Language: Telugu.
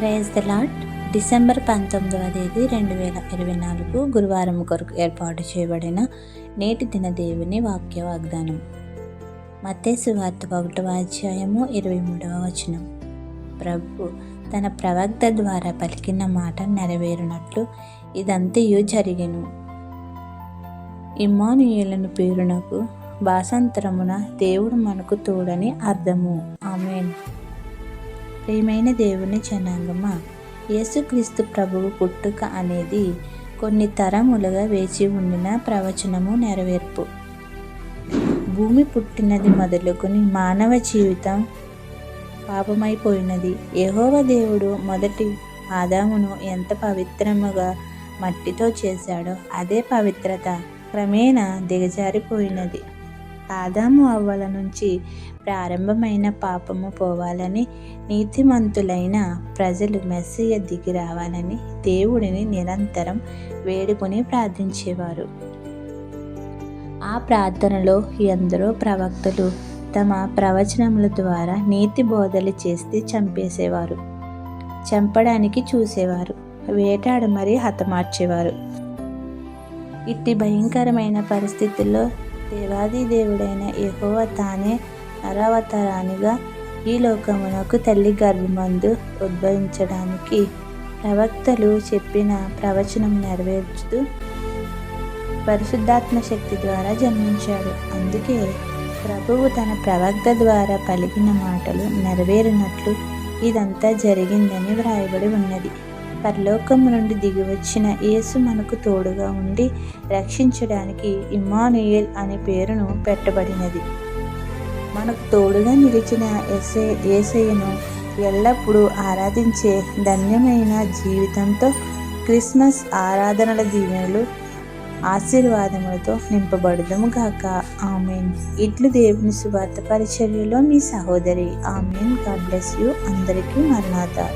ప్రైజ్ ద లాట్ డిసెంబర్ పంతొమ్మిదవ తేదీ రెండు వేల ఇరవై నాలుగు గురువారం కొరకు ఏర్పాటు చేయబడిన నేటి దిన దేవుని వాక్య వాగ్దానం. మత్తేసు వార్త ఒకటవ అధ్యాయము ఇరవై మూడవ వచనం. ప్రభు తన ప్రవక్త ద్వారా పలికిన మాట నెరవేరునట్లు ఇదంతయు జరిగెను. ఇమ్మానుయేలను పేరునకు భాషాంతరమున దేవుడు మనకు తోడని అర్థము. ఆమెన్. ప్రియమైన దేవుని జనాంగమా? యేసుక్రీస్తు ప్రభువు పుట్టుక అనేది కొన్ని తరములుగా వేచి ఉండిన ప్రవచనము నెరవేర్పు. భూమి పుట్టినది మొదలుకొని మానవ జీవితం పాపమైపోయినది. యహోవ దేవుడు మొదటి ఆదామును ఎంత పవిత్రముగా మట్టితో చేశాడో అదే పవిత్రత క్రమేణా దిగజారిపోయినది. ఆదాము అవ్వల నుంచి ప్రారంభమైన పాపము పోవాలని నీతిమంతులైన ప్రజలు మెస్సయ్య దిగి రావాలని దేవుడిని నిరంతరం వేడుకొని ప్రార్థించేవారు. ఆ ప్రార్థనలో ఎందరో ప్రవక్తలు తమ ప్రవచనముల ద్వారా నీతి బోధలు చేస్తే చంపేసేవారు. చంపడానికి చూసేవారు. వేటాడు మరీ హతమార్చేవారు. ఇట్టి భయంకరమైన పరిస్థితుల్లో దేవాది దేవుడైన యహోవ తానే నరవతరానిగా ఈ లోకమునకు తల్లి గర్భమందు ఉద్భవించడానికి ప్రవక్తలు చెప్పిన ప్రవచనం నెరవేర్చుతూ పరిశుద్ధాత్మ శక్తి ద్వారా జన్మించాడు. అందుకే ప్రభువు తన ప్రవక్త ద్వారా పలికిన మాటలు నెరవేరినట్లు ఇదంతా జరిగిందని వ్రాయబడి ఉన్నది. పరలోకము నుండి దిగివచ్చిన యేసు మనకు తోడుగా ఉండి రక్షించడానికి ఇమ్మానుయేల్ అనే పేరును పెట్టబడినది. మనకు తోడుగా నిలిచిన ఎసే ఏసయ్యను ఎల్లప్పుడూ ఆరాధించే ధన్యమైన జీవితంతో క్రిస్మస్ ఆరాధనల దీవెనలు ఆశీర్వాదములతో నింపబడదము గాక. ఆమెన్. ఇట్లు దేవుని శుభార్త పరిచర్యలో మీ సహోదరి. ఆమెన్. God bless you. అందరికీ మరణాత